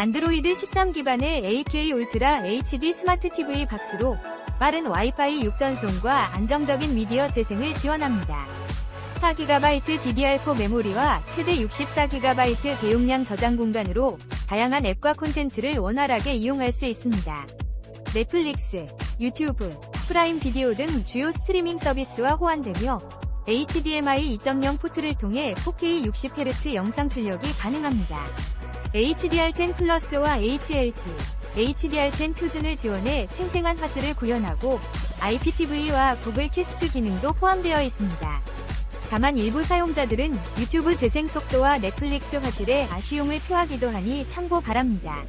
안드로이드 13 기반의 AK 울트라 HD 스마트 TV 박스로 빠른 와이파이 6전송과 안정적인 미디어 재생을 지원합니다. 4GB DDR4 메모리와 최대 64GB 대용량 저장 공간으로 다양한 앱과 콘텐츠를 원활하게 이용할 수 있습니다. 넷플릭스, 유튜브, 프라임 비디오 등 주요 스트리밍 서비스와 호환되며 HDMI 2.0 포트를 통해 4K 60Hz 영상 출력이 가능합니다. HDR10 플러스와 HLG, HDR10 표준을 지원해 생생한 화질을 구현하고 IPTV와 구글 캐스트 기능도 포함되어 있습니다. 다만 일부 사용자들은 유튜브 재생 속도와 넷플릭스 화질에 아쉬움을 표하기도 하니 참고 바랍니다.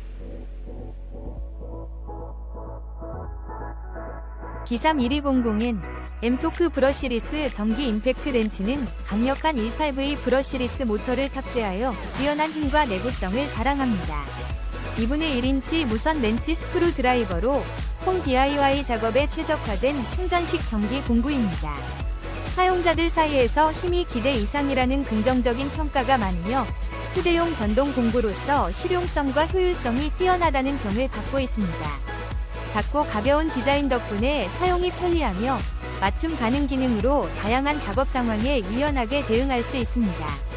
B31200N M토크 브러시리스 전기 임팩트 렌치는 강력한 18V 브러시리스 모터를 탑재하여 뛰어난 힘과 내구성을 자랑합니다. 2분의 1인치 무선 렌치 스크루 드라이버로 홈 DIY 작업에 최적화된 충전식 전기 공구입니다. 사용자들 사이에서 힘이 기대 이상이라는 긍정적인 평가가 많으며 휴대용 전동 공구로서 실용성과 효율성이 뛰어나다는 평을 받고 있습니다. 작고 가벼운 디자인 덕분에 사용이 편리하며 맞춤 가능 기능으로 다양한 작업 상황에 유연하게 대응할 수 있습니다.